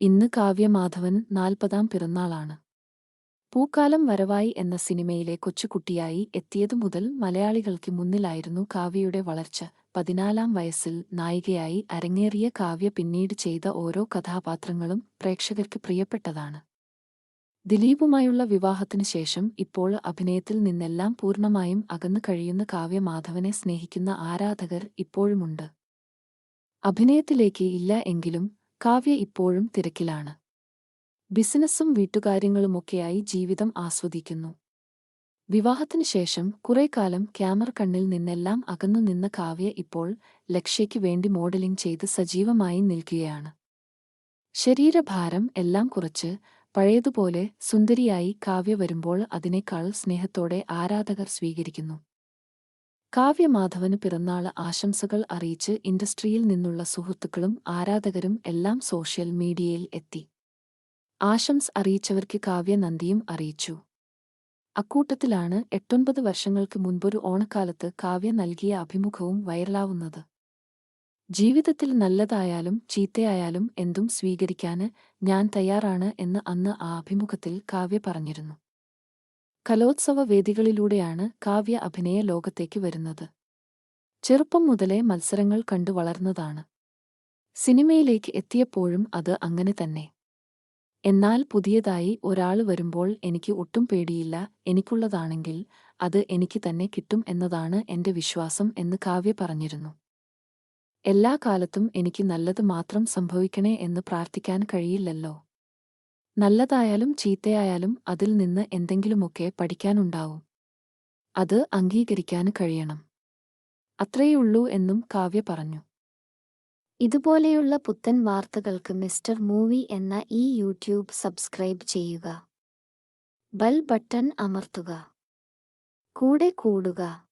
ഇന്ന് കാവ്യമാധവൻ നാൽപ്പതാം പിറന്നാളാണ്. പൂക്കാലം വരവായി എന്ന സിനിമയിലെ കൊച്ചുകുട്ടിയായി എത്തിയതു മുതൽ മലയാളികൾക്ക് മുന്നിലായിരുന്നു കാവ്യയുടെ വളർച്ച. പതിനാലാം വയസ്സിൽ നായികയായി അരങ്ങേറിയ കാവ്യ പിന്നീട് ചെയ്ത ഓരോ കഥാപാത്രങ്ങളും പ്രേക്ഷകർക്ക് പ്രിയപ്പെട്ടതാണ്. ദിലീപുമായുള്ള വിവാഹത്തിനു ശേഷം ഇപ്പോൾ അഭിനയത്തിൽ നിന്നെല്ലാം പൂർണമായും അകന്നു കഴിയുന്ന കാവ്യ മാധവനെ സ്നേഹിക്കുന്ന ആരാധകർ ഇപ്പോഴുമുണ്ട്. അഭിനയത്തിലേക്ക് ഇല്ല എങ്കിലും കാവ്യ ഇപ്പോഴും തിരക്കിലാണ്. ബിസിനസ്സും വീട്ടുകാര്യങ്ങളുമൊക്കെയായി ജീവിതം ആസ്വദിക്കുന്നു. വിവാഹത്തിനു ശേഷം കുറെ കാലം ക്യാമറ കണ്ണിൽ നിന്നെല്ലാം അകന്നു നിന്ന കാവ്യ ഇപ്പോൾ ലക്ഷ്യയ്ക്ക് വേണ്ടി മോഡലിംഗ് ചെയ്ത് സജീവമായി നിൽക്കുകയാണ്. ശരീരഭാരം എല്ലാം കുറച്ച് പഴയതുപോലെ സുന്ദരിയായി കാവ്യ വരുമ്പോൾ അതിനേക്കാൾ സ്നേഹത്തോടെ ആരാധകർ സ്വീകരിക്കുന്നു. കാവ്യമാധവന് പിറന്നാൾ ആശംസകൾ അറിയിച്ച് ഇൻഡസ്ട്രിയിൽ നിന്നുള്ള സുഹൃത്തുക്കളും ആരാധകരും എല്ലാം സോഷ്യൽ മീഡിയയിൽ എത്തി. ആശംസ് അറിയിച്ചവർക്ക് കാവ്യ നന്ദിയും അറിയിച്ചു. അക്കൂട്ടത്തിലാണ് എട്ടൊൻപത് വർഷങ്ങൾക്ക് മുൻപൊരു ഓണക്കാലത്ത് കാവ്യ നൽകിയ അഭിമുഖവും വൈറലാവുന്നത്. ജീവിതത്തിൽ നല്ലതായാലും ചീത്തയായാലും എന്തും സ്വീകരിക്കാന് ഞാൻ തയ്യാറാണ് എന്ന് അന്ന് ആ അഭിമുഖത്തിൽ കാവ്യ പറഞ്ഞിരുന്നു. കലോത്സവ വേദികളിലൂടെയാണ് കാവ്യ അഭിനയ ലോകത്തേക്ക് വരുന്നത്. ചെറുപ്പം മുതലേ മത്സരങ്ങൾ കണ്ടു വളർന്നതാണ്. സിനിമയിലേക്ക് എത്തിയപ്പോഴും അത് അങ്ങനെ തന്നെ. എന്നാൽ പുതിയതായി ഒരാൾ വരുമ്പോൾ എനിക്ക് ഒട്ടും പേടിയില്ല എനിക്കുള്ളതാണെങ്കിൽ അത് എനിക്ക് തന്നെ കിട്ടും എന്നതാണ് എന്റെ വിശ്വാസം എന്ന് കാവ്യ പറഞ്ഞിരുന്നു. എല്ലാ കാലത്തും എനിക്ക് നല്ലത് മാത്രം സംഭവിക്കണേ എന്ന് പ്രാർത്ഥിക്കാൻ കഴിയില്ലല്ലോ. നല്ലതായാലും ചീത്തയായാലും അതിൽ നിന്ന് എന്തെങ്കിലുമൊക്കെ പഠിക്കാനുണ്ടാവും. അത് അംഗീകരിക്കാൻ കഴിയണം. അത്രയുള്ളൂ എന്നും കാവ്യ പറഞ്ഞു. ഇതുപോലെയുള്ള പുത്തൻ വാർത്തകൾക്ക് മിസ്റ്റർ മൂവി എന്ന ഈ യൂട്യൂബ് സബ്സ്ക്രൈബ് ചെയ്യുക. ബൽ ബട്ടൺ അമർത്തുക. കൂടെ കൂടുക.